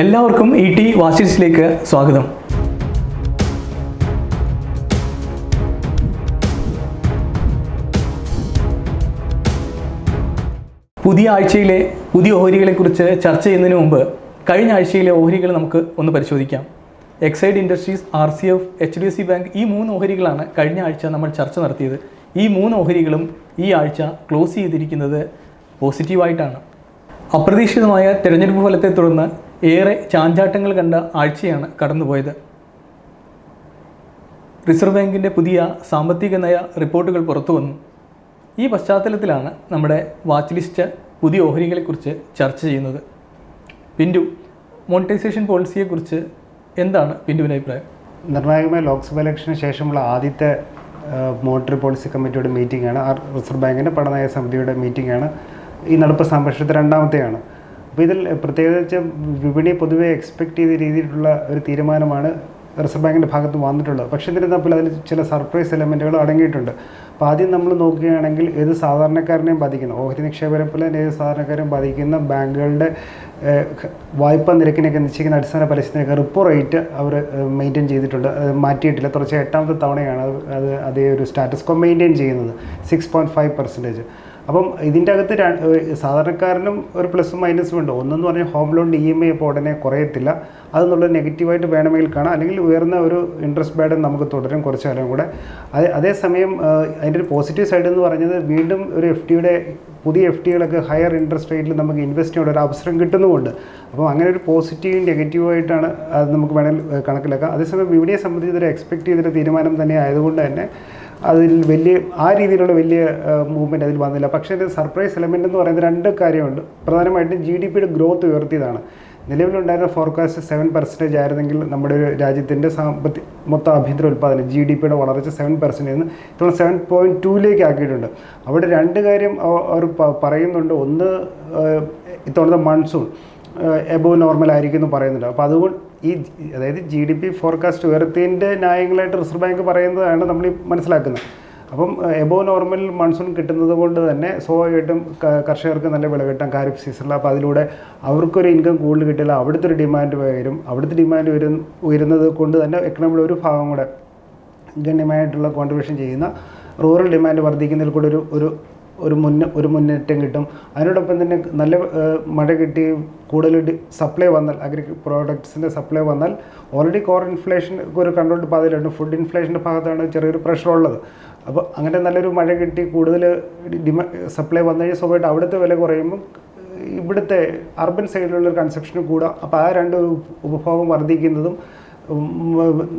എല്ലാവർക്കും E T വാഷിസിലേക്ക് സ്വാഗതം. പുതിയ ആഴ്ചയിലെ പുതിയ ഓഹരികളെക്കുറിച്ച് ചർച്ച ചെയ്യുന്നതിന് മുമ്പ് കഴിഞ്ഞ ആഴ്ചയിലെ ഓഹരികൾ നമുക്ക് ഒന്ന് പരിശോധിക്കാം. Exide Industries R C F H D C bank ഈ മൂന്ന് ഓഹരികളാണ് കഴിഞ്ഞ ആഴ്ച നമ്മൾ ചർച്ച നടത്തിയത്. ഈ മൂന്ന് ഓഹരികളും ഈ ആഴ്ച ക്ലോസ് ചെയ്തിരിക്കുന്നത് പോസിറ്റീവായിട്ടാണ്. അപ്രതീക്ഷിതമായ തിരഞ്ഞെടുപ്പ് ഫലത്തെ തുടർന്ന് ഏറെ ചാഞ്ചാട്ടങ്ങൾ കണ്ട ആഴ്ചയാണ് കടന്നുപോയത്. റിസർവ് ബാങ്കിന്റെ പുതിയ സാമ്പത്തിക നയ റിപ്പോർട്ടുകൾ പുറത്തു വന്നു ഈ പശ്ചാത്തലത്തിലാണ് നമ്മുടെ വാച്ച് ലിസ്റ്റ് പുതിയ ഓഹരികളെക്കുറിച്ച് ചർച്ച ചെയ്യുന്നത്. പിന്റു മോണിറ്റൈസേഷൻ പോളിസിയെക്കുറിച്ച് എന്താണ് പിന്റുവിന്റെ അഭിപ്രായം? നിർണായകമായ ലോക്സഭ ഇലക്ഷന് ശേഷമുള്ള ആദ്യത്തെ മോണിറ്ററി പോളിസി കമ്മിറ്റിയുടെ മീറ്റിംഗ് ആണ് ആർ റിസർവ് ബാങ്കിന്റെ പണനയ സമിതിയുടെ മീറ്റിംഗ് ആണ് ഈ നടപ്പ് സാമ്പത്തികത്തെ രണ്ടാമത്തെയാണ്. അപ്പോൾ ഇതിൽ പ്രത്യേകിച്ച് വിപണി പൊതുവെ എക്സ്പെക്ട് ചെയ്ത രീതിയിലുള്ള ഒരു തീരുമാനമാണ് റിസർവ് ബാങ്കിന്റെ ഭാഗത്ത് വന്നിട്ടുള്ളത്. പക്ഷേ എന്നിരുന്നപ്പോൾ അതിൽ ചില സർപ്രൈസ് എലമെന്റുകൾ അടങ്ങിയിട്ടുണ്ട്. അപ്പോൾ ആദ്യം നമ്മൾ നോക്കുകയാണെങ്കിൽ ഏത് സാധാരണക്കാരനെയും ബാധിക്കുന്ന? ഓഹരി നിക്ഷേപരെ പോലെ തന്നെ ഏത് സാധാരണക്കാരെയും ബാധിക്കുന്ന ബാങ്കുകളുടെ വായ്പാ നിരക്കിനൊക്കെ നിശ്ചയിക്കുന്ന അടിസ്ഥാന പലിശ നിരക്ക് റിപ്പോ റേറ്റ് അവർ മെയിന്റെയിൻ ചെയ്തിട്ടുണ്ട്. അത് മാറ്റിയിട്ടില്ല. തുടർച്ച എട്ടാമത്തെ തവണയാണ് അത് അത് അതേ ഒരു സ്റ്റാറ്റസ് കോ മെയിന്റെയിൻ ചെയ്യുന്നത്. സിക്സ് പോയിന്റ് ഫൈവ് പെർസെന്റേജ് അപ്പം ഇതിന്റെ അകത്ത് സാധാരണക്കാരനും ഒരു പ്ലസും മൈനസും ഉണ്ട്. ഒന്നെന്ന് പറഞ്ഞാൽ home loan E M I ഇപ്പോൾ ഉടനെ കുറയത്തില്ല. അതെന്നുള്ളത് നെഗറ്റീവായിട്ട് വേണമെങ്കിൽ കാണാം. അല്ലെങ്കിൽ ഉയർന്ന ഒരു ഇൻട്രസ്റ്റ് ബാഡ് നമുക്ക് തുടരും കുറച്ച് കാലം കൂടെ. അതേ അതേസമയം അതിന്റെ ഒരു പോസിറ്റീവ് സൈഡ് എന്ന് പറഞ്ഞത് വീണ്ടും ഒരു എഫ് ഡിയുടെ പുതിയ എഫ് ഡികളൊക്കെ ഹയർ ഇൻട്രസ്റ്റ് റേറ്റിൽ നമുക്ക് ഇൻവെസ്റ്റ് ചെയ്യാൻ ഒരു അവസരം കിട്ടുന്നുമുണ്ട്. അപ്പോൾ അങ്ങനെ ഒരു പോസിറ്റീവും നെഗറ്റീവായിട്ടാണ് അത് നമുക്ക് വേണമെങ്കിൽ കണക്കിലാക്കാം. അതേസമയം വിപണിയെ സംബന്ധിച്ച് ഒരു എക്സ്പെക്ട് ചെയ്തൊരു തീരുമാനം തന്നെ ആയതുകൊണ്ട് തന്നെ അതിൽ വലിയ ആ രീതിയിലുള്ള വലിയ മൂവ്മെന്റ് അതിൽ വന്നില്ല. പക്ഷേ ഇത് സർപ്രൈസ് എലമെന്റ് എന്ന് പറയുന്നത് രണ്ട് കാര്യമുണ്ട്. പ്രധാനമായിട്ടും ജി ഡി പിയുടെ ഗ്രോത്ത് ഉയർത്തിയതാണ്. നിലവിലുണ്ടായിരുന്ന ഫോർകാസ്റ്റ് സെവൻ പെർസെന്റേജ് ആയിരുന്നെങ്കിൽ നമ്മുടെ രാജ്യത്തിന്റെ സാമ്പത്തിക മൊത്തം ആഭ്യന്തര ഉൽപ്പാദനം ജി ഡി പിയുടെ വളർച്ച സെവൻ പെർസെന്റേജ് നിന്ന് ഇത്തവണ സെവൻ പോയിന്റ് ടൂയിലേക്ക് ആക്കിയിട്ടുണ്ട്. അവിടെ രണ്ട് കാര്യം അവർ പറയുന്നുണ്ട്. ഒന്ന് ഇത്തവണത്തെ മൺസൂൺ എബോ നോർമൽ ആയിരിക്കും എന്ന് പറയുന്നുണ്ട്. അപ്പോൾ അതുകൊണ്ട് ഈ അതായത് ജി ഡി പി ഫോർകാസ്റ്റ് ഉയർത്തിന്റെ ന്യായങ്ങളായിട്ട് റിസർവ് ബാങ്ക് പറയുന്നതാണ് നമ്മൾ ഈ മനസ്സിലാക്കുന്നത്. അപ്പം എബോ നോർമൽ മൺസൂൺ കിട്ടുന്നത് കൊണ്ട് തന്നെ സ്വാഭാവികമായിട്ടും കർഷകർക്ക് നല്ല വില കിട്ടാം. ഖാരിഫ് സീസണിൽ അപ്പോൾ അതിലൂടെ അവർക്കൊരു ഇൻകം കൂടുതൽ കിട്ടില്ല. അവിടുത്തെ ഒരു ഡിമാൻഡ് വരും അവിടുത്തെ ഡിമാൻഡ് വരും ഉയരുന്നത് കൊണ്ട് തന്നെ എക്കണോമിയുടെ ഒരു ഭാഗം കൂടെ ഗണ്യമായിട്ടുള്ള കോൺട്രിബ്യൂഷൻ ചെയ്യുന്ന റൂറൽ ഡിമാൻഡ് വർദ്ധിക്കുന്നതിൽ കൂടെ ഒരു ഒരു ഒരു മുന്ന ഒരു മുന്നേറ്റം കിട്ടും. അതിനോടൊപ്പം തന്നെ നല്ല മഴ കിട്ടി കൂടുതൽ സപ്ലൈ വന്നാൽ അഗ്രി പ്രോഡക്ട്സിന്റെ സപ്ലൈ വന്നാൽ ഓൾറെഡി കോർ ഇൻഫ്ലേഷൻ ഒരു കൺട്രോൾഡ് പാതയിലുണ്ട്. ഫുഡ് ഇൻഫ്ലേഷന്റെ ഭാഗത്താണ് ചെറിയൊരു പ്രഷർ ഉള്ളത്. അപ്പോൾ അങ്ങനെ നല്ലൊരു മഴ കിട്ടി കൂടുതൽ ഡിമാ സപ്ലൈ വന്നു കഴിഞ്ഞാൽ സ്വാഭാവികമായിട്ട് അവിടുത്തെ വില കുറയുമ്പോൾ ഇവിടുത്തെ അർബൻ സൈഡിലുള്ള കൺസെപ്ഷനും കൂടാം. അപ്പോൾ ആ രണ്ട് ഉപഭോഗം വർദ്ധിക്കുന്നതും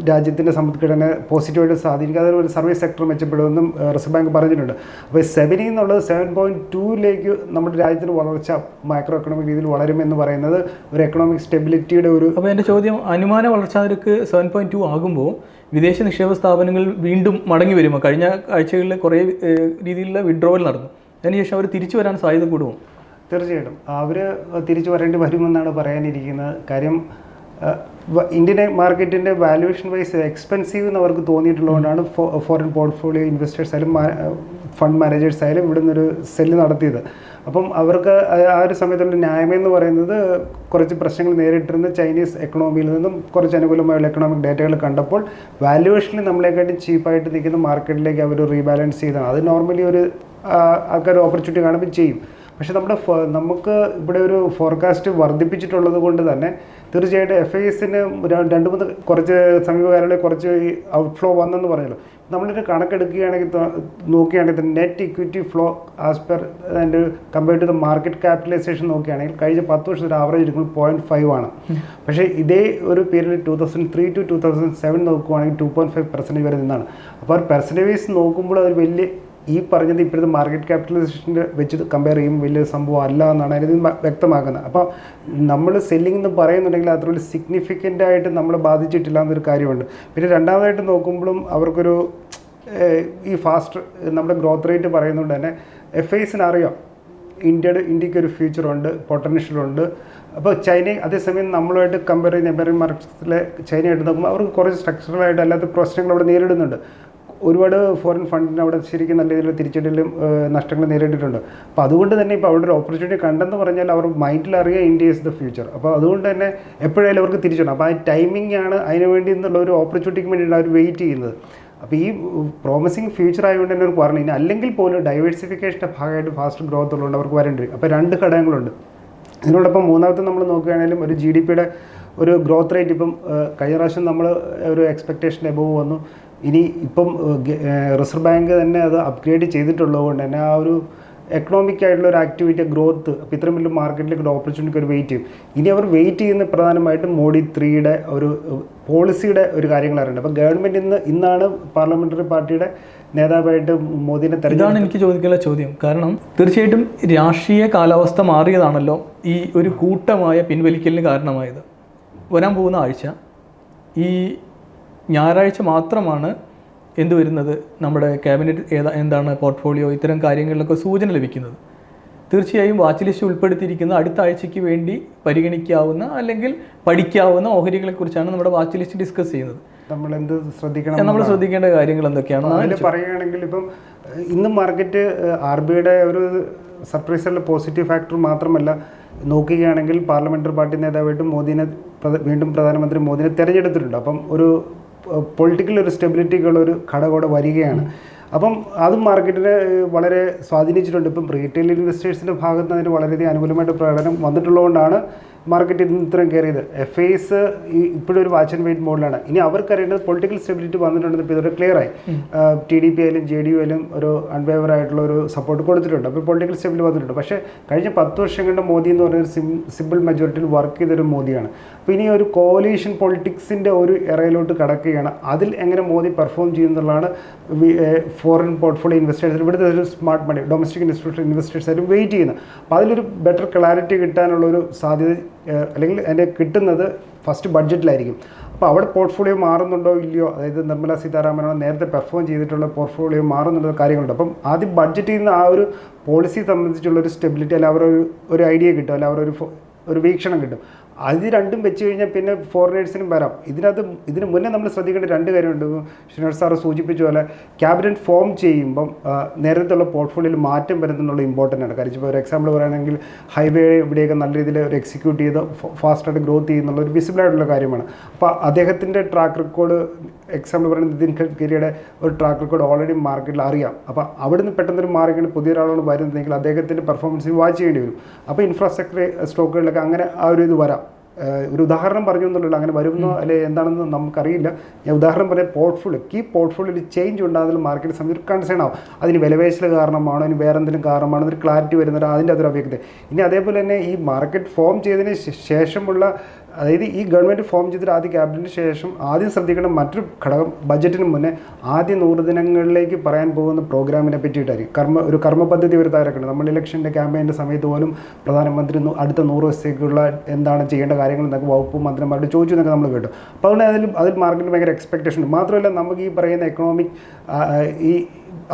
രാജ്യത്തിന്റെ സമ്പദ്ഘടന പോസിറ്റീവായിട്ട് സ്വാധീനിക്കും. അതിന് ഒരു സർവീസ് സെക്ടർ മെച്ചപ്പെടുമെന്നും റിസർവ് ബാങ്ക് പറഞ്ഞിട്ടുണ്ട്. അപ്പോൾ സെവനിൽ നിന്നുള്ളത് സെവൻ പോയിന്റ് ടൂയിലേക്ക് നമ്മുടെ രാജ്യത്തിന് വളർച്ച മൈക്രോ എക്കണോമിക് രീതിയിൽ വളരുമെന്ന് പറയുന്നത് ഒരു എക്കണോമിക് സ്റ്റെബിലിറ്റിയുടെ ഒരു അപ്പോൾ എന്റെ ചോദ്യം അനുമാന വളർച്ചാ നിരക്ക് സെവൻ പോയിന്റ് ടു ആകുമ്പോൾ വിദേശ നിക്ഷേപ സ്ഥാപനങ്ങൾ വീണ്ടും മടങ്ങി വരുമോ? കഴിഞ്ഞ ആഴ്ചകളിൽ കുറേ രീതിയിലുള്ള വിഡ്രോവൽ നടന്നു. അതിനുശേഷം അവർ തിരിച്ചു വരാൻ സാധ്യത കൂടുമോ? തീർച്ചയായിട്ടും. അവർ തിരിച്ചു വരേണ്ടി വരുമെന്നാണ് പറയാനിരിക്കുന്നത്. കാര്യം ഇന്ത്യൻ മാർക്കറ്റിന്റെ വാല്യുവേഷൻ വൈസ് എക്സ്പെൻസീവ് എന്ന് അവർക്ക് തോന്നിയിട്ടുള്ളതുകൊണ്ടാണ് ഫോറിൻ പോർട്ട്ഫോളിയോ ഇൻവെസ്റ്റേഴ്സ് ആയാലും ഫണ്ട് മാനേജേഴ്സ് ആയാലും ഇവിടെ നിന്നൊരു സെല്ല് നടത്തിയത്. അപ്പം അവർക്ക് ആ- ഒരു സമയത്തുള്ള ന്യായമെന്ന് പറയുന്നത് കുറച്ച് പ്രശ്നങ്ങൾ നേരിട്ടിരുന്ന ചൈനീസ് എക്കണോമിയിൽ നിന്നും കുറച്ച് അനുകൂലമായുള്ള എക്കണോമിക് ഡേറ്റകൾ കണ്ടപ്പോൾ വാല്യുവേഷനിൽ നമ്മളെക്കാട്ടും ചീപ്പായിട്ട് നിൽക്കുന്ന മാർക്കറ്റിലേക്ക് അവർ റീബാലൻസ് ചെയ്തതാണ് അത് നോർമലി ഒരു ആൾക്കാർ ഓപ്പർച്യൂണിറ്റി കാണുമ്പോൾ ചെയ്യും. പക്ഷേ നമ്മുടെ നമുക്ക് ഇവിടെ ഒരു ഫോർകാസ്റ്റ് വർദ്ധിപ്പിച്ചിട്ടുള്ളത് കൊണ്ട് തന്നെ തീർച്ചയായിട്ടും എഫ് ഐ എസിന് രണ്ട് മൂന്ന് കുറച്ച് സമീപകാലങ്ങളിൽ കുറച്ച് ഈ ഔട്ട്ഫ്ലോ വന്നെന്ന് പറഞ്ഞല്ലോ. നമ്മളൊരു കണക്കെടുക്കുകയാണെങ്കിൽ നോക്കുകയാണെങ്കിൽ നോക്കുകയാണെങ്കിൽ net equity flow as per അതിന്റെ compare to the market capitalization നോക്കുകയാണെങ്കിൽ കഴിഞ്ഞ പത്ത് വർഷത്തെ ആവറേജ് എടുക്കുമ്പോൾ പോയിന്റ് ഫൈവ് ആണ്. പക്ഷേ ഇതേ ഒരു period two thousand three to two thousand seven നോക്കുകയാണെങ്കിൽ ടു പോയിന്റ് ഫൈവ് പെർസെന്റേജ് വരെ നിന്നാണ്. അപ്പോൾ ഒരു പെർസെന്റേജ് വൈസ് നോക്കുമ്പോൾ അത് വലിയ ഈ പറഞ്ഞത് ഇപ്പോഴത്തെ മാർക്കറ്റ് ക്യാപിറ്റലൈസേഷന്റെ വെച്ച് കമ്പയർ ചെയ്യുമ്പോൾ വലിയ സംഭവം അല്ല എന്നാണ് അതിൽ വ്യക്തമാക്കുന്നത്. അപ്പോൾ നമ്മൾ സെല്ലിംഗ് എന്ന് പറയുന്നുണ്ടെങ്കിൽ അത്ര സിഗ്നിഫിക്കന്റ് ആയിട്ട് നമ്മൾ ബാധിച്ചിട്ടില്ല എന്നൊരു കാര്യമുണ്ട്. പിന്നെ രണ്ടാമതായിട്ട് നോക്കുമ്പോഴും അവർക്കൊരു ഈ ഫാസ്റ്റ് നമ്മുടെ ഗ്രോത്ത് റേറ്റ് പറയുന്നതുകൊണ്ട് തന്നെ എഫ് ഐസിന് അറിയാം. ഇന്ത്യയുടെ ഇന്ത്യയ്ക്ക് ഒരു ഫ്യൂച്ചറുണ്ട് പൊട്ടൻഷ്യലുണ്ട് അപ്പോൾ ചൈന അതേസമയം നമ്മളുമായിട്ട് കമ്പയർ ചെയ്യുന്ന എമറിംഗ് മാർക്കറ്റ്സിലെ ചൈനയായിട്ട് നോക്കുമ്പോൾ അവർക്ക് കുറച്ച് സ്ട്രക്ചറലായിട്ട് അല്ലാത്ത പ്രശ്നങ്ങൾ അവിടെ നേരിടുന്നുണ്ട്. ഒരുപാട് ഫോറിൻ ഫണ്ടിന് അവിടെ ശരിക്കും നല്ല രീതിയിൽ തിരിച്ചടിയിലും നഷ്ടങ്ങൾ നേരിട്ടിട്ടുണ്ട്. അപ്പോൾ അതുകൊണ്ട് തന്നെ ഇപ്പോൾ അവിടെ ഒരു ഓപ്പർച്യൂണിറ്റി കണ്ടെന്ന് പറഞ്ഞാൽ അവർ മൈൻഡിൽ അറിയുക ഇന്ത്യ ഇസ് ദ ഫ്യൂച്ചർ അപ്പോൾ അതുകൊണ്ട് തന്നെ എപ്പോഴായാലും അവർക്ക് തിരിച്ചിടണം അപ്പോൾ ആ ടൈമിംഗ് ആണ് അതിന് വേണ്ടി എന്നുള്ള ഒരു ഓപ്പർച്യൂണിറ്റിക്ക് വേണ്ടിയിട്ടാണ് അവർ വെയിറ്റ് ചെയ്യുന്നത്. അപ്പോൾ ഈ പ്രോമിസിങ് ഫ്യൂച്ചർ ആയതുകൊണ്ട് തന്നെ അവർക്ക് പറഞ്ഞു അല്ലെങ്കിൽ പോലും ഡൈവേഴ്സിഫിക്കേഷന്റെ ഭാഗമായിട്ട് ഫാസ്റ്റ് ഗ്രോത്ത് ഉള്ളതുകൊണ്ട് അവർക്ക് വരേണ്ടി വരും അപ്പോൾ രണ്ട് ഘടകങ്ങളുണ്ട്. ഇതിനോടൊപ്പം മൂന്നാമത്തെ നമ്മൾ നോക്കുകയാണെങ്കിലും ഒരു ജി ഡി പിയുടെ ഒരു ഗ്രോത്ത് റേറ്റ് ഇപ്പം കഴിഞ്ഞ പ്രാവശ്യം നമ്മൾ ഒരു എക്സ്പെക്റ്റേഷൻ എബവ് വന്നു. ഇനി ഇപ്പം റിസർവ് ബാങ്ക് തന്നെ അത് അപ്ഗ്രേഡ് ചെയ്തിട്ടുള്ളത് കൊണ്ട് തന്നെ ആ ഒരു എക്കണോമിക് ആയിട്ടുള്ള ഒരു ആക്ടിവിറ്റി ഗ്രോത്ത് അപ്പോൾ ഇത്രയും വലിയ മാർക്കറ്റിലേക്ക് ഒരു ഓപ്പർച്യൂണിറ്റി ഒരു വെയിറ്റ് ചെയ്യും. ഇനി അവർ വെയിറ്റ് ചെയ്യുന്ന പ്രധാനമായിട്ടും മോഡി ത്രീയുടെ ഒരു പോളിസിയുടെ ഒരു കാര്യങ്ങൾ അറിയേണ്ടത് അപ്പോൾ ഗവൺമെന്റ് ഇന്ന് ഇന്നാണ് പാർലമെന്ററി പാർട്ടിയുടെ നേതാവായിട്ട് മോദിനെ ഇതാണ് എനിക്ക് ചോദിക്കാനുള്ള ചോദ്യം. കാരണം തീർച്ചയായിട്ടും രാഷ്ട്രീയ കാലാവസ്ഥ മാറിയതാണല്ലോ ഈ ഒരു കൂട്ടമായ പിൻവലിക്കലിന് കാരണമായത്. വരാൻ പോകുന്ന ആഴ്ച ഈ ഞായറാഴ്ച മാത്രമാണ് എന്ത് വരുന്നത്? നമ്മുടെ ക്യാബിനറ്റ് ഏതാ എന്താണ് പോർട്ട്ഫോളിയോ ഇത്തരം കാര്യങ്ങളിലൊക്കെ സൂചന ലഭിക്കുന്നത്. തീർച്ചയായും വാച്ച് ലിസ്റ്റ് ഉൾപ്പെടുത്തിയിരിക്കുന്ന അടുത്ത ആഴ്ചയ്ക്ക് വേണ്ടി പരിഗണിക്കാവുന്ന അല്ലെങ്കിൽ പഠിക്കാവുന്ന ഓഹരികളെക്കുറിച്ചാണ് നമ്മുടെ വാച്ച് ലിസ്റ്റ് ഡിസ്കസ് ചെയ്യുന്നത്. നമ്മൾ എന്ത് ശ്രദ്ധിക്കണം നമ്മൾ ശ്രദ്ധിക്കേണ്ട കാര്യങ്ങൾ എന്തൊക്കെയാണ്? അതിൽ പറയുകയാണെങ്കിൽ ഇപ്പം ഇന്ന് മാർക്കറ്റ് ആർ ബി ഐയുടെ ഒരു സർപ്രൈസുള്ള പോസിറ്റീവ് ഫാക്ടർ മാത്രമല്ല. നോക്കുകയാണെങ്കിൽ പാർലമെന്ററി പാർട്ടി നേതാവായിട്ട് മോദിനെ വീണ്ടും പ്രധാനമന്ത്രി മോദിനെ തിരഞ്ഞെടുത്തിട്ടുണ്ട്. അപ്പം ഒരു പൊളിറ്റിക്കൽ ഒരു സ്റ്റെബിലിറ്റിക്കുള്ള ഒരു ഘടകം അവിടെ വരികയാണ്. അപ്പം അതും മാർക്കറ്റിനെ വളരെ സ്വാധീനിച്ചിട്ടുണ്ട്. ഇപ്പം റീറ്റെയിൽ ഇൻവെസ്റ്റേഴ്സിന്റെ ഭാഗത്ത് നിന്ന് അതിന് വളരെയധികം അനുകൂലമായിട്ട് പ്രകടനം വന്നിട്ടുള്ളതുകൊണ്ടാണ് മാർക്കറ്റ് ഇന്ന് ഇത്രയും കയറിയത്. എഫ് ഐസ് ഇപ്പോഴും ഒരു വാച്ച് ആൻഡ് വെയിറ്റ് മോഡിലാണ് ഇനി അവർക്കറിയേണ്ടത് പൊളിറ്റിക്കൽ സ്റ്റെബിലിറ്റി വന്നിട്ടുണ്ടെന്ന് ഇപ്പോൾ ഇതൊരു ക്ലിയർ ആയി. ടി ഡി പി ആയാലും ജെ ഡി യു ആയാലും ഒരു അൺവേവർ ആയിട്ടുള്ള ഒരു സപ്പോർട്ട് കൊടുത്തിട്ടുണ്ട്. അപ്പോൾ പൊളിറ്റിക്കൽ സ്റ്റെബിലിറ്റി വന്നിട്ടുണ്ട്. പക്ഷേ കഴിഞ്ഞ പത്ത് വർഷം കൊണ്ട് മോദി എന്ന് പറയുന്ന സിം സിമ്പിൾ മെജോറിറ്റിയിൽ വർക്ക് ചെയ്തൊരു മോദിയാണ്. അപ്പോൾ ഇനി ഒരു കോലീഷൻ പൊളിറ്റിക്സിന്റെ ഒരു ഇറയിലോട്ട് കടക്കുകയാണ്. അതിൽ എങ്ങനെ മോദി പെർഫോം ചെയ്യുന്നുള്ളതാണ് ഫോറിൻ പോർട്ട്ഫോളിയോ ഇൻവെസ്റ്റേഴ്സ് ഇവിടുത്തെ ഒരു smart money domestic institution investors ആയിട്ട് വെയിറ്റ് ചെയ്യുന്നത്. അപ്പോൾ അതിലൊരു ബെറ്റർ ക്ലാരിറ്റി കിട്ടാനുള്ളൊരു സാധ്യത അല്ലെങ്കിൽ അതിന്റെ കിട്ടുന്നത് ഫസ്റ്റ് ബഡ്ജറ്റിലായിരിക്കും അപ്പോൾ അവിടെ പോർട്ട്ഫോളിയോ മാറുന്നുണ്ടോ ഇല്ലയോ? അതായത് നിർമ്മല സീതാരാമനോട് നേരത്തെ പെർഫോം ചെയ്തിട്ടുള്ള പോർട്ട്ഫോളിയോ മാറുന്നുള്ള കാര്യങ്ങളുണ്ട്. അപ്പം ആദ്യം ബഡ്ജറ്റിൽ നിന്ന് ആ ഒരു പോളിസി സംബന്ധിച്ചുള്ള ഒരു സ്റ്റെബിലിറ്റി അല്ല അവരൊരു ഒരു ഐഡിയ കിട്ടും അല്ല അവരൊരു ഒരു വീക്ഷണം കിട്ടും. അത് രണ്ടും വെച്ച് കഴിഞ്ഞാൽ പിന്നെ ഫോറിനേഴ്സിനും വരാം. ഇതിനകത്ത് ഇതിന് മുന്നേ നമ്മൾ ശ്രദ്ധിക്കേണ്ട രണ്ട് കാര്യമുണ്ട്. ശ്രീനിവാസ് സാറ് സൂചിപ്പിച്ച പോലെ ക്യാബിനറ്റ് ഫോം ചെയ്യുമ്പം നേരത്തെയുള്ള പോർട്ട്ഫോളിയോയിൽ മാറ്റം വരുന്നുള്ള ഇമ്പോർട്ടന്റ് ആണ്. കാര്യം ഇപ്പോൾ ഒരു എക്സാമ്പിൾ പറയുകയാണെങ്കിൽ ഹൈവേ ഇവിടെയൊക്കെ നല്ല രീതിയിൽ ഒരു എക്സിക്യൂട്ട് ചെയ്ത് ഫാസ്റ്റായിട്ട് ഗ്രോത്ത് ചെയ്യുന്നുള്ള ഒരു വിസിബിൾ ആയിട്ടുള്ള കാര്യമാണ്. അപ്പോൾ അദ്ദേഹത്തിന്റെ ട്രാക്ക് റെക്കോർഡ് എക്സാമ്പിൾ പറയുന്നത് നിതിൻ ഗഡ്കരിയുടെ ഒരു ട്രാക്ക് റെക്കോർഡ് ഓൾറെഡി മാർക്കറ്റിൽ അറിയാം. അപ്പോൾ അവിടുന്ന് പെട്ടെന്നൊരു പുതിയ ഒരാളോട് വരുന്നതെങ്കിൽ അദ്ദേഹത്തിന്റെ പെർഫോമൻസ് വാച്ച് ചെയ്യേണ്ടി വരും. അപ്പോൾ ഇൻഫ്രാസ്ട്രക്ചർ സ്റ്റോക്കുകളിലൊക്കെ അങ്ങനെ ആ ഒരു ഇത് വരാം. ഒരു ഉദാഹരണം പറഞ്ഞു എന്നുള്ളൂ അങ്ങനെ വരുന്നോ അല്ലെ എന്താണെന്ന് നമുക്കറിയില്ല. ഞാൻ ഉദാഹരണം പറയാം പോർട്ട്ഫോളിയോ കീ പോർട്ട്ഫോളിയോയിൽ ചേഞ്ച് ഉണ്ടാകുന്ന മാർക്കറ്റ് സമയത്ത് ഒരു കൺസേൺ ആവും. അതിന് വിലവേശൽ കാരണമാണോ ഇനി വേറെ എന്തെങ്കിലും കാരണമാണോ ഒരു ക്ലാരിറ്റി വരുന്നില്ല അതിന്റെ അതൊരു അവ്യക്തത ഇനി അതേപോലെ തന്നെ ഈ മാർക്കറ്റ് ഫോം ചെയ്തതിന് ശേഷമുള്ള അതായത് ഈ ഗവൺമെന്റ് ഫോം ചെയ്തിട്ട് ആദ്യ ക്യാബിനറ്റിന് ശേഷം ആദ്യം ശ്രദ്ധിക്കേണ്ട മറ്റൊരു ഘടകം ബജറ്റിന് മുന്നേ ആദ്യ നൂറ് ദിനങ്ങളിലേക്ക് പറയാൻ പോകുന്ന പ്രോഗ്രാമിനെ പറ്റിയിട്ടായിരിക്കും. കർമ്മ ഒരു കർമ്മ പദ്ധതി ഒരു തയ്യാറാക്കണം നമ്മൾ ഇലക്ഷന്റെ ക്യാമ്പയിന്റെ സമയത്ത് പോലും പ്രധാനമന്ത്രി അടുത്ത നൂറ് ദിവസത്തേക്കുള്ള എന്താണ് ചെയ്യേണ്ട കാര്യങ്ങൾ എന്നൊക്കെ വകുപ്പ് മന്ത്രിമാരോട് ചോദിച്ചു എന്നൊക്കെ നമ്മൾ കേട്ടു. അപ്പോൾ അതിൽ അതിൽ മാർക്കറ്റിന് ഭയങ്കര എക്സ്പെക്ടേഷൻ ഉണ്ട്. മാത്രമല്ല നമുക്ക് ഈ പറയുന്ന എക്കണോമിക് ഈ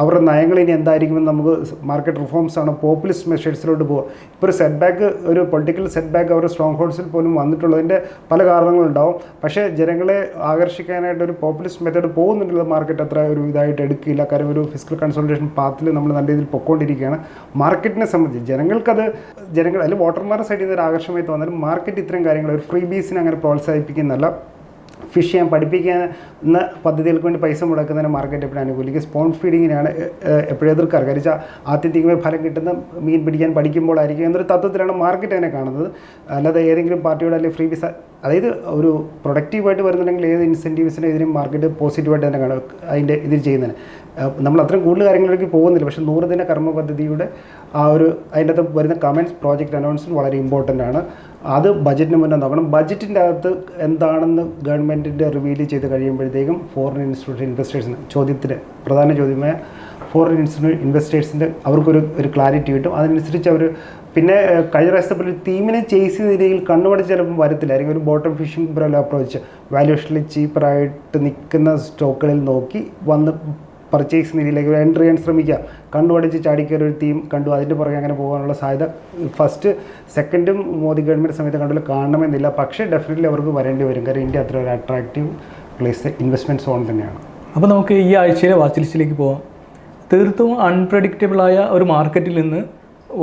അവരുടെ നയങ്ങൾ ഇനി എന്തായിരിക്കുമെന്ന് നമുക്ക് മാർക്കറ്റ് റിഫോംസ് ആണ് പോപ്പുലിസ്റ്റ് മെഷേഴ്സിലോട്ട് പോകുക ഇപ്പോൾ ഒരു സെറ്റ് ബാക്ക് ഒരു പൊളിറ്റിക്കൽ സെറ്റ് ബാക്ക് അവരുടെ സ്ട്രോങ് ഹോൾഡ്സിൽ പോലും വന്നിട്ടുള്ളതിന്റെ പല കാരണങ്ങളുണ്ടാവും. പക്ഷേ ജനങ്ങളെ ആകർഷിക്കാനായിട്ട് ഒരു പോപ്പുലിസ്റ്റ് മെത്തേഡ് പോകുന്നുണ്ടെങ്കിൽ മാർക്കറ്റ് അത്ര ഒരു ഇതായിട്ട് എടുക്കില്ല. കാര്യം ഒരു ഫിസിക്കൽ കൺസൾട്ടേഷൻ പാത്തിൽ നമ്മൾ നല്ല രീതിയിൽ പൊക്കോണ്ടിരിക്കുകയാണ്. മാർക്കറ്റിനെ സംബന്ധിച്ച് ജനങ്ങൾക്കത് ജനങ്ങൾ അല്ലെങ്കിൽ വോട്ടർമാരുടെ സൈഡിൽ നിന്ന് ഒരു ആകർഷമായി തോന്നാലും മാർക്കറ്റ് ഇത്രയും കാര്യങ്ങൾ ഒരു ഫ്രീ ബീസിനെ അങ്ങനെ പ്രോത്സാഹിപ്പിക്കുന്നല്ല ഫിഷ് ചെയ്യാൻ പഠിപ്പിക്കുന്ന പദ്ധതികൾക്ക് വേണ്ടി പൈസ മുടക്കുന്നതിന് മാർക്കറ്റ് എപ്പോഴും അനുകൂലിക്കും. സ്പോൺ ഫീഡിങ്ങിനാണ് എപ്പോഴും എതിർക്കാറ്. കാര്യം വെച്ചാൽ ആത്യന്തികമായി ഫലം കിട്ടുന്ന മീൻ പിടിക്കാൻ പഠിക്കുമ്പോഴായിരിക്കും എന്നൊരു തത്വത്തിലാണ് മാർക്കറ്റ് അതിനെ കാണുന്നത്. അല്ലാതെ ഏതെങ്കിലും പാർട്ടിയുടെ അല്ലെങ്കിൽ ഫ്രീ വിസ അതായത് ഒരു പ്രൊഡക്റ്റീവായിട്ട് വരുന്നുണ്ടെങ്കിൽ ഏത് ഇൻസെന്റീവ്സിനെ ഇതിനും മാർക്കറ്റ് പോസിറ്റീവായിട്ട് തന്നെ കാണും അതിന്റെ ഇതിൽ ചെയ്യുന്നതിന്. നമ്മൾ അത്രയും കൂടുതൽ കാര്യങ്ങളിലേക്ക് പോകുന്നില്ല. പക്ഷേ നൂറ് ദിന കർമ്മ പദ്ധതിയുടെ ആ ഒരു അതിന്റെ അകത്ത് വരുന്ന കമന്റ്സ് പ്രോജക്റ്റ് അനൗൺസ്മെന്റ് വളരെ ഇമ്പോർട്ടന്റ് ആണ്. അത് ബജറ്റിന് മുന്നേ നോക്കണം ബജറ്റിന്റെ അകത്ത് എന്താണെന്ന് ഗവൺമെന്റിന്റെ റിവീൽ ചെയ്ത് കഴിയുമ്പോഴത്തേക്കും ഫോറിൻ ഇൻസ്റ്റിറ്റ്യൂഷൻ ഇൻവെസ്റ്റേഴ്സിന് ചോദ്യത്തിന് പ്രധാന ചോദ്യമായ ഫോറിൻ ഇൻസ്റ്റിറ്റ്യൂട്ട് ഇൻവെസ്റ്റേഴ്സിന്റെ അവർക്കൊരു ഒരു ക്ലാരിറ്റി കിട്ടും. അതിനനുസരിച്ച് അവർ പിന്നെ കഴിഞ്ഞ പ്രാവശ്യത്തെ പോലെ തീമിനെ ചേസ് ചെയ്ത രീതിയിൽ കണ്ണുപടിച്ച് ചിലപ്പോൾ വരത്തില്ലായിരിക്കും. ഒരു ബോട്ടം ഫിഷിംഗ് പോലെ അപ്രോച്ച് വാല്യൂഷനിൽ ചീപ്പറായിട്ട് നിൽക്കുന്ന സ്റ്റോക്കുകളിൽ നോക്കി വന്ന് പർച്ചേസ് നിരയിലേക്ക് ഒരു എൻട്രി ചെയ്യാൻ ശ്രമിക്കുക. കണ്ടുപടിച്ച് ചാടിക്കയറി ഒരു തീം കണ്ടു. അതിന്റെ പുറകെ അങ്ങനെ പോകാനുള്ള സാധ്യത ഫസ്റ്റ് സെക്കൻഡും മോദി ഗവൺമെന്റ് സമയത്ത് കണ്ടുള്ള കാണണമെന്നില്ല. പക്ഷേ ഡെഫിനറ്റ്ലി അവർക്ക് വരേണ്ടി വരും. കാരണം ഇന്ത്യ അത്ര ഒരു അട്രാക്റ്റീവ് പ്ലേസ് ഇൻവെസ്റ്റ്മെന്റ് സോൺ തന്നെയാണ്. അപ്പോൾ നമുക്ക് ഈ ആഴ്ചയിലെ വാച്ച് ലിസ്റ്റിലേക്ക് പോകാം തീർത്തും അൺപ്രഡിക്റ്റബിളായ ഒരു മാർക്കറ്റിൽ നിന്ന്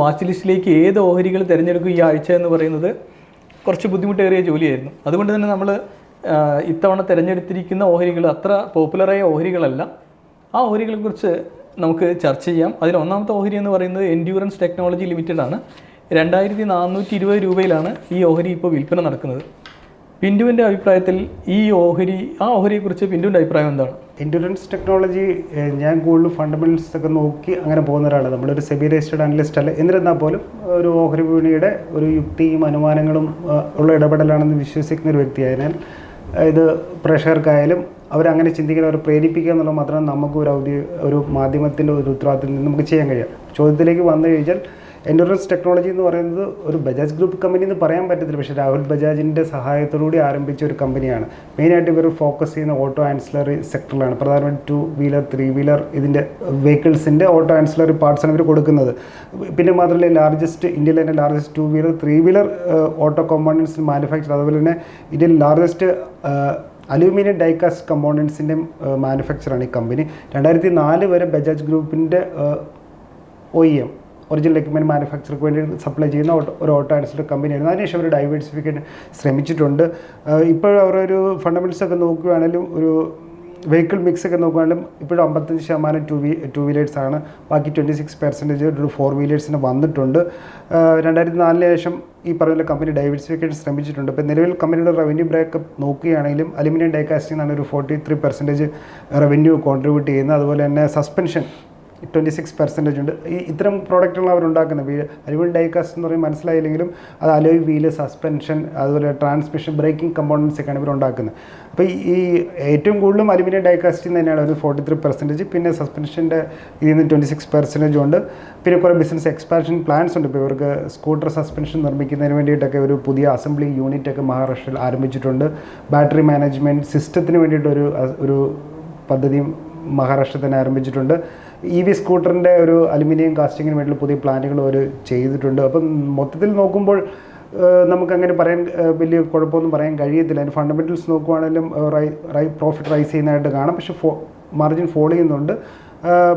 വാച്ച് ലിസ്റ്റിലേക്ക് ഏത് ഓഹരികൾ തിരഞ്ഞെടുക്കും ഈ ആഴ്ച എന്ന് പറയുന്നത് കുറച്ച് ബുദ്ധിമുട്ടേറിയ ജോലിയായിരുന്നു. അതുകൊണ്ട് തന്നെ നമ്മൾ ഇത്തവണ തിരഞ്ഞെടുത്തിരിക്കുന്ന ഓഹരികൾ അത്ര പോപ്പുലറായ ഓഹരികളല്ല. ആ ഓഹരികളെക്കുറിച്ച് നമുക്ക് ചർച്ച ചെയ്യാം. അതിൽ ഒന്നാമത്തെ ഓഹരി എന്ന് പറയുന്നത് എൻഡ്യൂറൻസ് ടെക്നോളജി ലിമിറ്റഡ് ആണ്. രണ്ടായിരത്തി നാനൂറ്റി ഇരുപത് രൂപയിലാണ് ഈ ഓഹരി ഇപ്പോൾ വിൽപ്പന നടക്കുന്നത്. പിന്തുവിന്റെ അഭിപ്രായത്തിൽ ഈ ഓഹരി ആ ഓഹരിയെക്കുറിച്ച് പിന്തുവിന്റെ അഭിപ്രായം എന്താണ്? ഇൻഷുറൻസ് ടെക്നോളജി ഞാൻ കൂടുതൽ ഫണ്ടമെന്റൽസ് ഒക്കെ നോക്കി അങ്ങനെ പോകുന്ന ഒരാളാണ് നമ്മളൊരു സെബി രജിസ്റ്റേഡ് അനലിസ്റ്റ് അല്ല? എന്നിരുന്നാൽ പോലും ഒരു ഓഹരി വിപണിയുടെ ഒരു യുക്തിയും അനുമാനങ്ങളും ഉള്ള ഇടപെടലാണെന്ന് വിശ്വസിക്കുന്ന ഒരു വ്യക്തിയായതിനാൽ ഇത് പ്രേക്ഷകർക്കായാലും അവരങ്ങനെ ചിന്തിക്കാൻ അവരെ പ്രേരിപ്പിക്കുക എന്നുള്ളത് മാത്രമേ നമുക്ക് ഒരു ഔദ്യോഗിക ഒരു മാധ്യമത്തിന്റെ ഒരു ഉത്തരവാദിത്തത്തിൽ നിന്ന് നമുക്ക് ചെയ്യാൻ കഴിയുക ചോദ്യത്തിലേക്ക് വന്നു കഴിഞ്ഞാൽ എൻഡുറൻസ് ടെക്നോളജി എന്ന് പറയുന്നത് ഒരു ബജാജ് ഗ്രൂപ്പ് കമ്പനി എന്ന് പറയാൻ പറ്റത്തില്ല പക്ഷേ രാഹുൽ ബജാജിന്റെ സഹായത്തോടുകൂടി ആരംഭിച്ച ഒരു കമ്പനിയാണ്. മെയിനായിട്ട് ഇവർ ഫോക്കസ് ചെയ്യുന്ന ഓട്ടോ ആൻസിലറി സെക്ടറിലാണ് പ്രധാനമായിട്ടും ടു വീലർ ത്രീ വീലർ ഇതിന്റെ വെഹിക്കിൾസിന്റെ ഓട്ടോ ആൻസിലറി പാർട്സാണ് ഇവർ കൊടുക്കുന്നത്. പിന്നെ മാത്രമല്ല ലാർജസ്റ്റ് ഇന്ത്യയിലെ തന്നെ largest two wheeler three wheeler auto components manufacture അതുപോലെ തന്നെ ഇന്ത്യയിൽ ലാർജസ്റ്റ് അലൂമിനിയം ഡൈകാസ്റ്റ് കമ്പോണൻസിന്റെ മാനുഫാക്ചറാണ് ഈ കമ്പനി. രണ്ടായിരത്തി നാല് വരെ ബജാജ് ഗ്രൂപ്പിന്റെ O E M original equipment മാനുഫാക്ചർക്ക് വേണ്ടി സപ്ലൈ ചെയ്യുന്ന ഒരു ഓട്ടോ ആൻസിലർ കമ്പനിയായിരുന്നു. അതിനുശേഷം അവർ ഡൈവേഴ്സിഫിക്കേഷൻ ശ്രമിച്ചിട്ടുണ്ട്. ഇപ്പോഴും അവരൊരു ഫണ്ടമെന്റ്സ് ഒക്കെ നോക്കുകയാണെങ്കിലും ഒരു വെഹിക്കിൾ മിക്സ് ഒക്കെ നോക്കുകയാണെങ്കിലും ഇപ്പോഴും അമ്പത്തഞ്ച് ശതമാനം ടു വീ ടു വീലേഴ്സ് ആണ്. ബാക്കി ട്വന്റി സിക്സ് പെർസെന്റേജ് ഫോർ വീലേഴ്സിന് വന്നിട്ടുണ്ട്. രണ്ടായിരത്തി നാലിന് ശേഷം ഈ പറഞ്ഞ കമ്പനി ഡൈവേഴ്സിഫിക്കേഷൻ ശ്രമിച്ചിട്ടുണ്ട്. ഇപ്പോൾ നിലവിൽ കമ്പനിയുടെ റവന്യൂ ബ്രേക്കപ്പ് നോക്കുകയാണെങ്കിലും അലുമിനിയം ഡൈകാസ്റ്റിംഗ് ആണ് ഒരു forty three percentage revenue contribute ചെയ്യുന്നത്. അതുപോലെ തന്നെ സസ്പെൻഷൻ ട്വന്റി സിക്സ് പെർസെന്റേജ് ഉണ്ട്. ഈ ഇത്തരം പ്രോഡക്റ്റുകൾ അവരുണ്ടാക്കുന്നത്. അലുമിനിയം ഡൈകാസ്റ്റ് എന്ന് പറയും മനസ്സിലായില്ലെങ്കിലും അത് അലോയ് വീൽ സസ്പെൻഷൻ അതുപോലെ ട്രാൻസ്മിഷൻ ബ്രേക്കിംഗ് കമ്പോണൻസ് ഒക്കെയാണ് ഇവർ ഉണ്ടാക്കുന്നത് അപ്പോൾ ഈ ഏറ്റവും കൂടുതലും അലുമിനിയം ഡൈകാസ്റ്റിൽ നിന്ന് തന്നെയാണ് ഒരു ഫോർട്ടി ത്രീ പെർസെന്റേജ് പിന്നെ സസ്പെൻഷന്റെ ഇതിൽ നിന്ന് ട്വന്റി സിക്സ് പെർസെന്റേജ് ഉണ്ട്. പിന്നെ കുറേ ബിസിനസ് എക്സ്പാൻഷൻ പ്ലാൻസ് ഉണ്ട്. ഇപ്പോൾ ഇവർക്ക് സ്കൂട്ടർ സസ്പെൻഷൻ നിർമ്മിക്കുന്നതിന് വേണ്ടിയിട്ടൊക്കെ ഒരു പുതിയ അസംബ്ലി യൂണിറ്റൊക്കെ മഹാരാഷ്ട്രയിൽ ആരംഭിച്ചിട്ടുണ്ട്. ബാറ്ററി മാനേജ്മെന്റ് സിസ്റ്റത്തിന് വേണ്ടിയിട്ടൊരു ഒരു പദ്ധതിയും മഹാരാഷ്ട്ര തന്നെ ആരംഭിച്ചിട്ടുണ്ട്. ഇ വി സ്കൂട്ടറിന്റെ ഒരു അലുമിനിയം കാസ്റ്റിങ്ങിന് വേണ്ടിയുള്ള പുതിയ പ്ലാനുകൾ അവർ ചെയ്തിട്ടുണ്ട്. അപ്പം മൊത്തത്തിൽ നോക്കുമ്പോൾ നമുക്കങ്ങനെ പറയാൻ വലിയ കുഴപ്പമൊന്നും പറയാൻ കഴിയത്തില്ല. അതിന് ഫണ്ടമെന്റൽസ് നോക്കുവാണെങ്കിലും റൈ റൈ പ്രോഫിറ്റ് റൈസ് ചെയ്യുന്നതായിട്ട് കാണാം. പക്ഷേ ഫോ മാർജിൻ ഫോൾ ചെയ്യുന്നുണ്ട്.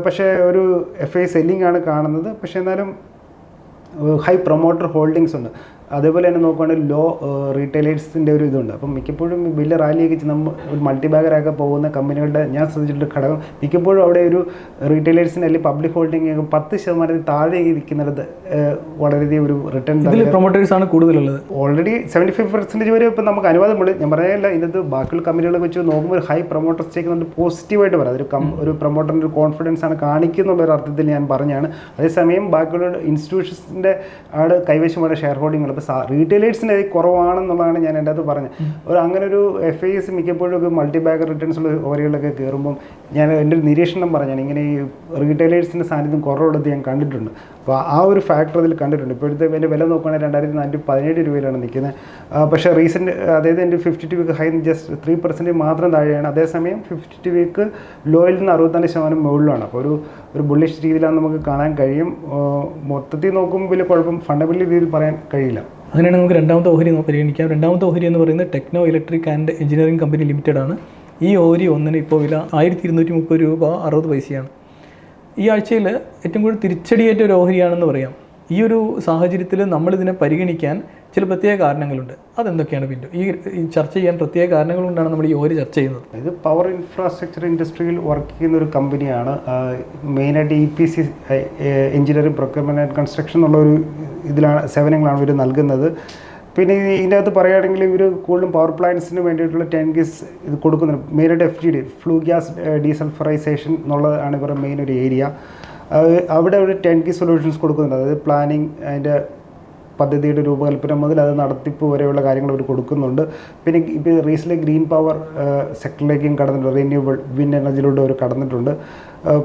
പക്ഷേ ഒരു എഫ് ഐ സെല്ലിംഗ് ആണ് കാണുന്നത്. പക്ഷേ എന്നാലും ഹൈ പ്രൊമോട്ടർ ഹോൾഡിങ്സ് ഉണ്ട്. അതേപോലെ തന്നെ നോക്കുകയാണെങ്കിൽ ലോ റീറ്റെയിലേഴ്സിന്റെ ഒരു ഇതുണ്ട്. അപ്പം മിക്കപ്പോഴും വലിയ റാലിയൊക്കെ നമ്മൾ ഒരു മൾട്ടി ബാഗറൊക്കെ പോകുന്ന കമ്പനികളുടെ ഞാൻ ശ്രദ്ധിച്ചിട്ട് ഘടകം. മിക്കപ്പോഴും അവിടെ ഒരു റീറ്റെയിലേഴ്സിന് അല്ലെങ്കിൽ പബ്ലിക് ഹോൾഡിംഗ് പത്ത് ശതമാനത്തിൽ താഴെ ഇരിക്കുന്നിടത്ത് ഏഹ് വളരെയധികം ഒരു റിട്ടേൺ പ്രൊമോട്ടേഴ്സ് ആണ് കൂടുതലുള്ളത്. ഓൾറെഡി സെവന്റി ഫൈവ് പെർസെന്റേജ് വരെ ഇപ്പം നമുക്ക് അനുവാദമുണ്ട് ഞാൻ പറഞ്ഞില്ല ഇതിനകത്ത് ബാക്കിയുള്ള കമ്പനികളെ വെച്ച് നോക്കുമ്പോൾ ഒരു ഹൈ പ്രൊമോട്ടർ സ്റ്റേക്ക് നമ്മൾ പോസിറ്റീവായിട്ട് പറയാം. അതൊരു കം ഒരു പ്രൊമോട്ടറിന്റെ ഒരു കോൺഫിഡൻസ് ആണ് കാണിക്കുന്നുള്ള ഒരു അർത്ഥത്തിൽ ഞാൻ പറഞ്ഞാണ്. അതേസമയം ബാക്കിയുള്ള ഇൻസ്റ്റിറ്റ്യൂഷൻസിന്റെ ആണ് കൈവശമുള്ള ഷെയർ ഹോൾഡിങ്ങുകൾ ഇപ്പോൾ റീറ്റെയിലേഴ്സിന്റെ കുറവാണെന്നുള്ളതാണ് ഞാൻ എന്റെ അത് പറഞ്ഞത്. ഒരു അങ്ങനെ ഒരു എഫ് ഐ എസ് മിക്കപ്പോഴും ഒരു മൾട്ടി ബാഗ് റിട്ടേൺസ് ഉള്ള ഓഹരികളിലൊക്കെ കയറുമ്പം ഞാൻ എന്റെ ഒരു നിരീക്ഷണം പറഞ്ഞാണ്. ഇങ്ങനെ ഈ റീറ്റെയിലേഴ്സിന്റെ സാന്നിധ്യം കുറവുള്ളത് ഞാൻ കണ്ടിട്ടുണ്ട്. അപ്പോൾ ആ ഒരു ഫാക്ടർ അതിൽ കണ്ടിട്ടുണ്ട്. ഇപ്പോഴത്തെ എന്റെ വില നോക്കുകയാണെങ്കിൽ രണ്ടായിരത്തി നാനൂറ്റി പതിനേഴ് രൂപയിലാണ് നിൽക്കുന്നത്. പക്ഷേ റീസെന്റ് അതായത് എന്റെ fifty two week high just three percent മാത്രം താഴെയാണ്. അതേസമയം ഫിഫ്റ്റി ടു വീക്ക് ലോയിൽ നിന്ന് അറുപത്തഞ്ച് ശതമാനം മുകളിലാണ്. അപ്പോൾ ഒരു ഒരു ബുള്ളിഷ് രീതിയിലാണ് നമുക്ക് കാണാൻ കഴിയും. മൊത്തത്തിൽ നോക്കുമ്പോൾ വലിയ കുഴപ്പം ഫണ്ടമെന്റൽ രീതിയിൽ പറയാൻ കഴിയില്ല. അങ്ങനെയാണെങ്കിൽ നമുക്ക് രണ്ടാമത്തെ ഓഹരി പരിഗണിക്കാം. രണ്ടാമത്തെ ഓഹരി എന്ന് പറയുന്നത് Techno Electric and Engineering company limited ആണ്. ഈ ഓഹരി ഒന്നിന് ഇപ്പോൾ വില ആയിരത്തി ഇരുന്നൂറ്റി മുപ്പത് രൂപ അറുപത് പൈസയാണ്. ഈ ആഴ്ചയിൽ ഏറ്റവും കൂടുതൽ തിരിച്ചടിയേറ്റ ഒരു ഓഹരിയാണെന്ന് പറയാം. ഈ ഒരു സാഹചര്യത്തിൽ നമ്മളിതിനെ പരിഗണിക്കാൻ ചില പ്രത്യേക കാരണങ്ങളുണ്ട്. അതെന്തൊക്കെയാണ് പിന്നെ ഈ ചർച്ച ചെയ്യാൻ പ്രത്യേക കാരണങ്ങൾ കൊണ്ടാണ് നമ്മൾ ഈ ഓര് ചർച്ച ചെയ്യുന്നത്? ഇത് പവർ ഇൻഫ്രാസ്ട്രക്ചർ ഇൻഡസ്ട്രിയിൽ വർക്ക് ചെയ്യുന്ന ഒരു കമ്പനിയാണ് മെയിനായിട്ട് E P C engineering procurement and construction എന്നുള്ള ഒരു ഇതിലാണ് സേവനങ്ങളാണ് ഇവർ നൽകുന്നത്. പിന്നെ ഇതിന്റെ അകത്ത് പറയുകയാണെങ്കിൽ ഇവർ കൂടുതലും പവർ പ്ലാന്റ്സിന് വേണ്ടിയിട്ടുള്ള ടാങ്കീസ് ഇത് കൊടുക്കുന്നുണ്ട്. മെയിനായിട്ട് F G D flue gas desulphurisation എന്നുള്ളതാണ് ഇവരുടെ മെയിൻ ഒരു ഏരിയ അവിടെ ഒരു ടെൻ കി സൊല്യൂഷൻസ് കൊടുക്കുന്നുണ്ട്. അതായത് പ്ലാനിങ് അതിന്റെ പദ്ധതിയുടെ രൂപകൽപ്പന മുതൽ അത് നടത്തിപ്പ് വരെയുള്ള കാര്യങ്ങൾ അവർ കൊടുക്കുന്നുണ്ട്. പിന്നെ ഇപ്പോൾ റീസെന്റ് ഗ്രീൻ പവർ സെക്ടറിലേക്കും കടന്നിട്ടുണ്ട്. റിന്യൂവബിൾ വിൻ എനർജിയിലൂടെ അവർ കടന്നിട്ടുണ്ട്.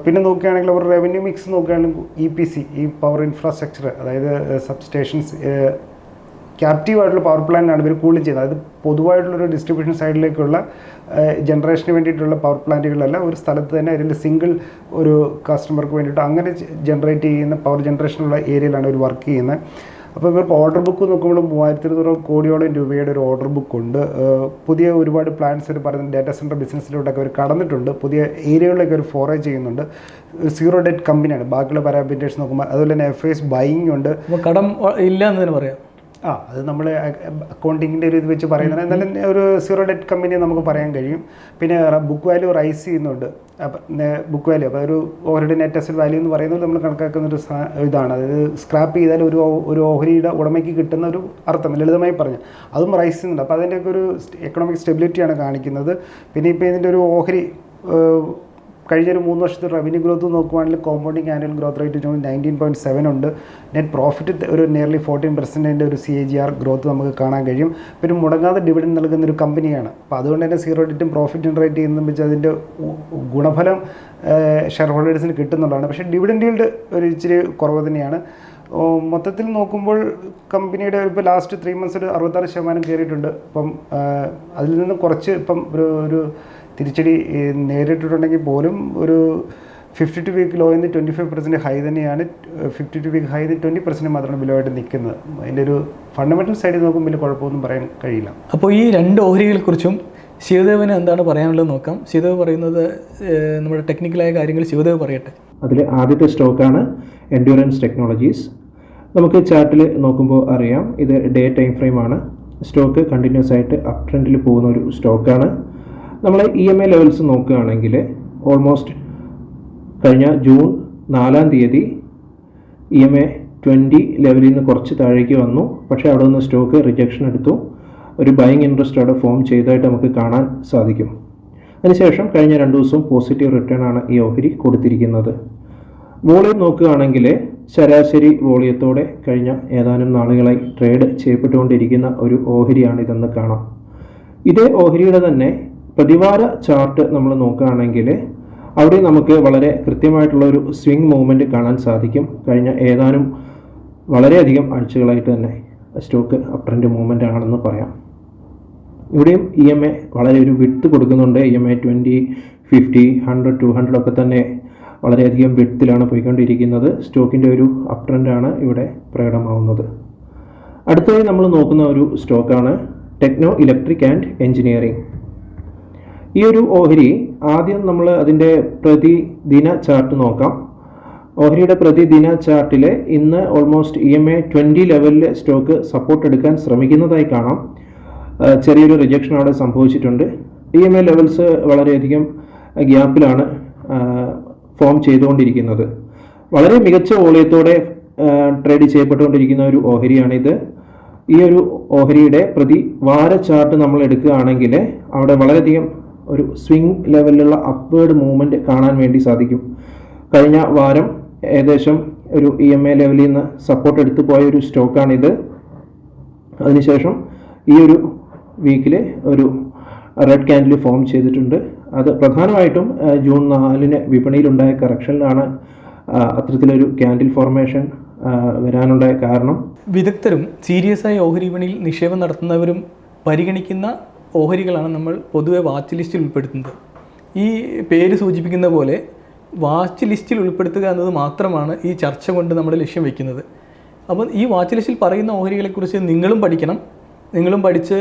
പിന്നെ നോക്കുകയാണെങ്കിൽ അവർ റവന്യൂ മിക്സ് നോക്കുകയാണെങ്കിൽ ഇ പി സി ഈ പവർ ഇൻഫ്രാസ്ട്രക്ചർ അതായത് സബ് സ്റ്റേഷൻസ് ക്യാപ്റ്റീവ് ആയിട്ടുള്ള പവർ പ്ലാന്റാണ് ഇവർ കൂടുതലും ചെയ്യുന്നത്. അതായത് പൊതുവായിട്ടുള്ളൊരു ഡിസ്ട്രിബ്യൂഷൻ സൈഡിലേക്കുള്ള ജനറേഷന് വേണ്ടിയിട്ടുള്ള പവർ പ്ലാന്റുകളല്ല ഒരു സ്ഥലത്ത് തന്നെ അതിന്റെ സിംഗിൾ ഒരു കസ്റ്റമർക്ക് വേണ്ടിയിട്ട് അങ്ങനെ ജനറേറ്റ് ചെയ്യുന്ന പവർ ജനറേഷനുള്ള ഏരിയയിലാണ് ഇവർ വർക്ക് ചെയ്യുന്നത്. അപ്പോൾ ഇവർക്ക് ഓർഡർ ബുക്ക് നോക്കുമ്പോൾ മൂവായിരത്തി ഇരുന്നൂറ് കോടിയോളം രൂപയുടെ ഒരു ഓർഡർ ബുക്ക് ഉണ്ട്. പുതിയ ഒരുപാട് പ്ലാൻസ് ഒരു പറയുന്നത് ഡാറ്റാ സെന്റർ ബിസിനസ്സിലോട്ടൊക്കെ അവർ കടന്നിട്ടുണ്ട്. പുതിയ ഏരിയകളിലൊക്കെ അവർ ഫോറേ ചെയ്യുന്നുണ്ട്. സീറോ ഡെറ്റ് കമ്പനിയാണ് ബാക്കിയുള്ള പാരാമീറ്റേഴ്സ് നോക്കുമ്പോൾ അതുപോലെ തന്നെ എഫ് ഐസ് ബൈങ് ഉണ്ട്. കടം ഇല്ല എന്ന് തന്നെ പറയാം. ആ അത് നമ്മൾ അക്കൗണ്ടിങ്ങിന്റെ ഒരു ഇത് വെച്ച് പറയുന്നത് എന്നാലും ഒരു സീറോ ഡെറ്റ് കമ്പനി നമുക്ക് പറയാൻ കഴിയും. പിന്നെ ബുക്ക് വാല്യൂ റൈസ് ചെയ്യുന്നുണ്ട്. അപ്പം ബുക്ക് വാല്യൂ അപ്പോൾ ഒരു ഓഹരിയുടെ നെറ്റ് അസറ്റ് വാല്യൂ എന്ന് പറയുന്നത് നമ്മൾ കണക്കാക്കുന്ന ഒരു ഇതാണ്. അതായത് സ്ക്രാപ്പ് ചെയ്താൽ ഒരു ഒരു ഓഹരിയുടെ ഉടമയ്ക്ക് കിട്ടുന്ന ഒരു അർത്ഥം ലളിതമായി പറഞ്ഞു അതും റൈസ് ചെയ്യുന്നുണ്ട്. അപ്പോൾ അതിന്റെയൊക്കെ ഒരു എക്കണോമിക് സ്റ്റെബിലിറ്റിയാണ് കാണിക്കുന്നത്. പിന്നെ ഇപ്പോൾ ഇതിന്റെ ഒരു ഓഹരി കഴിഞ്ഞൊരു മൂന്ന് വർഷത്തെ റവന്യൂ ഗ്രോത്ത് നോക്കുവാണെങ്കിൽ compounding annual growth rate nineteen point seven ഉണ്ട്. നെറ്റ് പ്രോഫിറ്റ് ഒരു നിയർലി ഫോർട്ടീൻ പെർസെന്റിന്റെ ഒരു C A G R growth നമുക്ക് കാണാൻ കഴിയും. പിന്നെ മുടങ്ങാതെ ഡിവിഡൻ നൽകുന്ന ഒരു കമ്പനിയാണ് അപ്പോൾ അതുകൊണ്ട് തന്നെ സീറോ ഡിറ്റും പ്രോഫിറ്റ് ജനറേറ്റ് ചെയ്യുന്ന വെച്ചാൽ അതിന്റെ ഗുണഫലം ഷെയർ ഹോൾഡേഴ്സിന് കിട്ടുന്നുള്ളതാണ്. പക്ഷേ ഡിവിഡൻ ഈൽഡ് ഒരു ഇച്ചിരി കുറവ് തന്നെയാണ്. മൊത്തത്തിൽ നോക്കുമ്പോൾ കമ്പനിയുടെ ഇപ്പോൾ ലാസ്റ്റ് ത്രീ മന്ത്സ് ഒരു അറുപത്താറ് ശതമാനം കയറിയിട്ടുണ്ട്. അപ്പം അതിൽ നിന്ന് കുറച്ച് ഇപ്പം ഒരു ഒരു തിരിച്ചടി നേരിട്ടിട്ടുണ്ടെങ്കിൽ പോലും ഒരു ഫിഫ്റ്റി ടു വീക്ക് ലോ നിന്ന് ട്വന്റി ഫൈവ് പെർസെന്റ് ഹൈ തന്നെയാണ് fifty two week high twenty percent മാത്രമാണ് ബിലോ ആയിട്ട് നിൽക്കുന്നത്. അതിന്റെ ഒരു ഫണ്ടമെന്റൽ സൈഡിൽ നോക്കുമ്പോൾ വലിയ കുഴപ്പമൊന്നും പറയാൻ കഴിയില്ല. അപ്പോൾ ഈ രണ്ട് ഓഹരികളെക്കുറിച്ചും ശിവദേവന് എന്താണ് പറയാനുള്ളത് നോക്കാം. ശിവദേവ് പറയുന്നത് നമ്മുടെ ടെക്നിക്കലായ കാര്യങ്ങൾ ശിവദേവ് പറയട്ടെ. അതിൽ ആദ്യത്തെ സ്റ്റോക്കാണ് എൻഡ്യൂറൻസ് ടെക്നോളജീസ് നമുക്ക് ചാർട്ടിൽ നോക്കുമ്പോൾ അറിയാം ഇത് ഡേ ടൈം ഫ്രെയിമാണ് സ്റ്റോക്ക് കണ്ടിന്യൂസ് ആയിട്ട് അപ് ട്രെൻഡിൽ പോകുന്ന ഒരു സ്റ്റോക്കാണ് നമ്മൾ ഇ എം ഐ ലെവൽസ് നോക്കുകയാണെങ്കിൽ ഓൾമോസ്റ്റ് കഴിഞ്ഞ ജൂൺ നാലാം തീയതി ഇ എം ഐ ട്വന്റി ലെവലിൽ നിന്ന് കുറച്ച് താഴേക്ക് വന്നു. പക്ഷേ അവിടെ നിന്ന് സ്റ്റോക്ക് റിജക്ഷൻ എടുത്തു. ഒരു ബൈങ് ഇൻട്രസ്റ്റ് അവിടെ ഫോം ചെയ്തതായിട്ട് നമുക്ക് കാണാൻ സാധിക്കും. അതിനുശേഷം കഴിഞ്ഞ രണ്ട് ദിവസവും പോസിറ്റീവ് റിട്ടേൺ ആണ് ഈ ഓഹരി കൊടുത്തിരിക്കുന്നത്. വോളിയം നോക്കുകയാണെങ്കിൽ ശരാശരി വോളിയത്തോടെ കഴിഞ്ഞ ഏതാനും നാളുകളായി ട്രേഡ് ചെയ്യപ്പെട്ടുകൊണ്ടിരിക്കുന്ന ഒരു ഓഹരിയാണ് ഇതെന്ന് കാണാം. ഇതേ ഓഹരിയുടെ തന്നെ പ്രതിവാര ചാർട്ട് നമ്മൾ നോക്കുകയാണെങ്കിൽ അവിടെ നമുക്ക് വളരെ കൃത്യമായിട്ടുള്ള ഒരു സ്വിംഗ് മൂവ്മെന്റ് കാണാൻ സാധിക്കും. കഴിഞ്ഞ ഏതാനും വളരെയധികം ആഴ്ചകളായിട്ട് തന്നെ സ്റ്റോക്ക് അപ് ട്രെൻഡ് മൂവ്മെന്റ് ആണെന്ന് പറയാം. ഇവിടെയും ഇ എം എ വളരെ ഒരു വിട്ട് കൊടുക്കുന്നുണ്ട്. E M A twenty fifty hundred two hundred ഒക്കെ തന്നെ വളരെയധികം വിട്ടിലാണ് പോയിക്കൊണ്ടിരിക്കുന്നത്. സ്റ്റോക്കിന്റെ ഒരു അപ് ട്രെൻഡാണ് ഇവിടെ പ്രകടമാവുന്നത്. അടുത്തതായി നമ്മൾ നോക്കുന്ന ഒരു സ്റ്റോക്കാണ് ടെക്നോ ഇലക്ട്രിക് ആൻഡ് എഞ്ചിനീയറിംഗ് ഈ ഒരു ഓഹരി ആദ്യം നമ്മൾ അതിന്റെ പ്രതിദിന ചാർട്ട് നോക്കാം. ഓഹരിയുടെ പ്രതിദിന ചാർട്ടിൽ ഇന്ന് almost E M A twenty ലെവലിൽ സ്റ്റോക്ക് സപ്പോർട്ട് എടുക്കാൻ ശ്രമിക്കുന്നതായി കാണാം. ചെറിയൊരു റിജക്ഷൻ അവിടെ സംഭവിച്ചിട്ടുണ്ട്. ഇ എം എ ലെവൽസ് വളരെയധികം ഗ്യാപ്പിലാണ് ഫോം ചെയ്തുകൊണ്ടിരിക്കുന്നത്. വളരെ മികച്ച വോളിയത്തോടെ ട്രേഡ് ചെയ്യപ്പെട്ടുകൊണ്ടിരിക്കുന്ന ഒരു ഓഹരിയാണിത്. ഈ ഒരു ഓഹരിയുടെ പ്രതി വാര ചാർട്ട് നമ്മൾ എടുക്കുകയാണെങ്കിൽ അവിടെ വളരെയധികം ഒരു സ്വിംഗ് ലെവലിലുള്ള അപ്വേർഡ് മൂവ്മെന്റ് കാണാൻ വേണ്ടി സാധിക്കും. കഴിഞ്ഞ വാരം ഏകദേശം ഒരു ഇ എം എ ലെവലിൽ നിന്ന് സപ്പോർട്ട് എടുത്തു പോയ ഒരു സ്റ്റോക്കാണിത് അതിനുശേഷം ഈ ഒരു വീക്കിൽ ഒരു റെഡ് ക്യാൻഡിൽ ഫോം ചെയ്തിട്ടുണ്ട്. അത് പ്രധാനമായിട്ടും ജൂൺ നാലിന് വിപണിയിലുണ്ടായ കറക്ഷനിലാണ് അത്തരത്തിലൊരു ക്യാൻഡിൽ ഫോർമേഷൻ വരാനുണ്ടായ കാരണം. വിദഗ്ധരും സീരിയസായ ഓഹരി വിപണിയിൽ നിക്ഷേപം നടത്തുന്നവരും പരിഗണിക്കുന്ന ഓഹരികളാണ് നമ്മൾ പൊതുവെ വാച്ച് ലിസ്റ്റിൽ ഉൾപ്പെടുത്തുന്നത്. ഈ പേര് സൂചിപ്പിക്കുന്ന പോലെ വാച്ച് ലിസ്റ്റിൽ ഉൾപ്പെടുത്തുക എന്നത് മാത്രമാണ് ഈ ചർച്ച കൊണ്ട് നമ്മുടെ ലക്ഷ്യം വെക്കുന്നത്. അപ്പം ഈ വാച്ച് ലിസ്റ്റിൽ പറയുന്ന ഓഹരികളെക്കുറിച്ച് നിങ്ങളും പഠിക്കണം. നിങ്ങളും പഠിച്ച്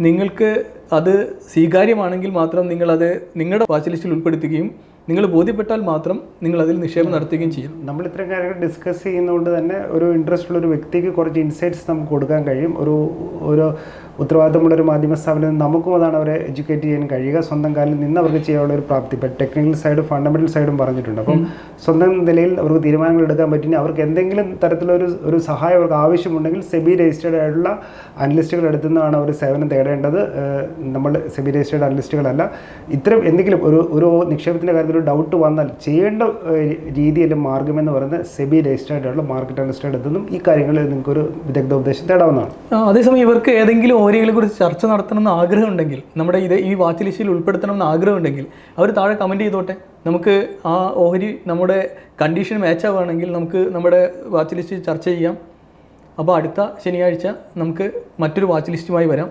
നിങ്ങൾക്ക് അത് സ്വീകാര്യമാണെങ്കിൽ മാത്രം നിങ്ങളത് നിങ്ങളുടെ വാച്ച് ലിസ്റ്റിൽ ഉൾപ്പെടുത്തുകയും നിങ്ങൾ ബോധ്യപ്പെട്ടാൽ മാത്രം നിങ്ങൾ അതിൽ നിക്ഷേപം നടത്തുകയും ചെയ്യും. നമ്മൾ ഇത്തരം കാര്യങ്ങൾ ഡിസ്കസ് ചെയ്യുന്നതുകൊണ്ട് തന്നെ ഒരു ഇൻട്രസ്റ്റ് ഉള്ള ഒരു വ്യക്തിക്ക് കുറച്ച് ഇൻസൈറ്റ്സ് നമുക്ക് കൊടുക്കാൻ കഴിയും. ഒരു ഒരു ഉത്തരവാദിത്തമുള്ള ഒരു മാധ്യമ സ്ഥാപനം നമുക്കും അതാണ് അവരെ എഡ്യൂക്കേറ്റ് ചെയ്യാൻ കഴിയുക. സ്വന്തം കാലിൽ നിന്ന് അവർക്ക് ചെയ്യാനുള്ള ഒരു പ്രാപ്തി. ഇപ്പം ടെക്നിക്കൽ സൈഡും ഫണ്ടമെന്റൽ സൈഡും പറഞ്ഞിട്ടുണ്ട്. അപ്പം സ്വന്തം നിലയിൽ അവർക്ക് തീരുമാനങ്ങൾ എടുക്കാൻ പറ്റി അവർക്ക് എന്തെങ്കിലും തരത്തിലൊരു ഒരു സഹായം അവർക്ക് ആവശ്യമുണ്ടെങ്കിൽ സെബി രജിസ്റ്റേഡ് ആയിട്ടുള്ള അനലിസ്റ്റുകൾ എടുത്തുനിന്നാണ് അവർ സേവനം തേടേണ്ടത്. നമ്മൾ സെബി രജിസ്റ്റേഡ് അനലിസ്റ്റുകളല്ല ഇത്തരം എന്തെങ്കിലും ഒരു ഒരു നിക്ഷേപത്തിന്റെ കാര്യത്തിൽ ഒരു ഡൗട്ട് വന്നാൽ ചെയ്യേണ്ട ഏഹ്, രീതി അല്ലെങ്കിൽ മാർഗം എന്ന് പറയുന്നത് സെബി രജിസ്റ്റേഡ് ആയിട്ടുള്ള മാർക്കറ്റ് അനലിസ്റ്റ് എടുത്തുനിന്നും ഈ കാര്യങ്ങളിൽ നിങ്ങൾക്കൊരു വിദഗ്ധ ഉപദേശം തേടാവുന്നതാണ്. അതേസമയം ഇവർക്ക് ഏതെങ്കിലും ഓഹരികളെ കുറിച്ച് ചർച്ച നടത്തണമെന്ന് ആഗ്രഹമുണ്ടെങ്കിൽ നമ്മുടെ ഇത് ഈ വാച്ച് ലിസ്റ്റിൽ ഉൾപ്പെടുത്തണമെന്ന് ആഗ്രഹമുണ്ടെങ്കിൽ അവർ താഴെ കമന്റ് ചെയ്തോട്ടെ. നമുക്ക് ആ ഓഹരി നമ്മുടെ കണ്ടീഷൻ മാച്ച് ആവുകയാണെങ്കിൽ നമുക്ക് നമ്മുടെ വാച്ച് ലിസ്റ്റ് ചർച്ച ചെയ്യാം. അപ്പോൾ അടുത്ത ശനിയാഴ്ച നമുക്ക് മറ്റൊരു വാച്ച് ലിസ്റ്റുമായി വരാം.